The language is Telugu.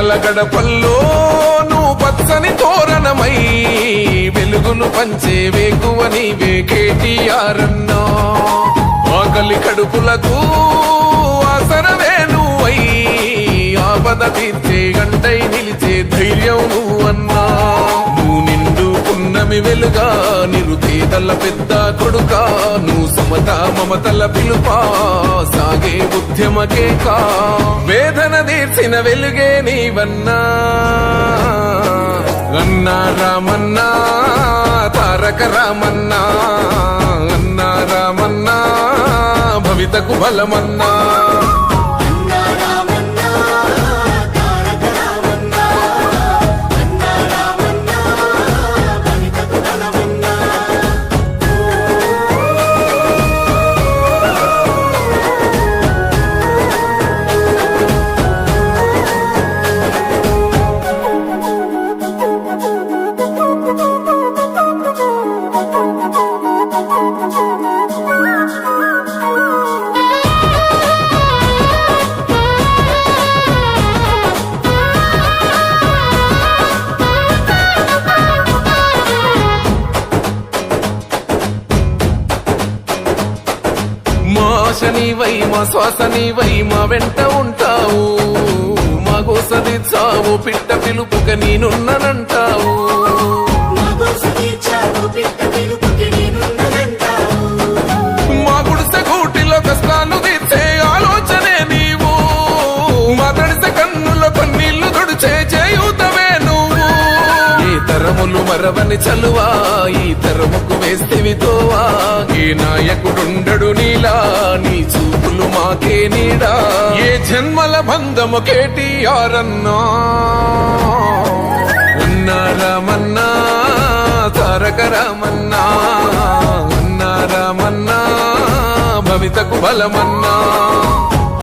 పేదల గడపల్లో నువ్వు పచ్చని తోరణమై వెలుగును పంచే వేకువ నీవే కేటీఆర్ అన్నా ఆకలి కడుపులకు ఆసరవే నువ్వై ఆపద తీర్చే గంటై నిలిచే ధైర్యం నువ్వన్నా. నువ్వు పున్నమి వెలుగా నిరుపేదల పెద్ద కొడుక నువ్వు సమత మమతల పిలుపా సాగే ఉద్యమకే కా. వేదన తీర్చిన వెలుగే నీవన్నా. అన్నా రామన్నా తారక రామన్నా అన్నా రామన్నా భవితకు బలమన్నా. మా శనివై మా శ్వాసనివై మా వెంట ఉంటావు. మా గోసది చావు పిట్ట పిలుపుక నేనున్ననంటావు. మా గుడిసె గూటిలో కష్టాలు తీర్చే ఆలోచనే నీవు. మా తడిసె కన్నుల కన్నీళ్ళు తుడిచే చేయూతవే నువ్వు. ఈ తరములు మరవని చలువా ఈ తరముకు నాయకుడుండడు నీలా నీ చూపులు మాకే నీడా. ఏ జన్మల బంధము కేటీఆర్ అన్నా అన్నా రామన్నా తారక రామన్నా. అన్నా రామన్నా భవితకు బలమన్నా.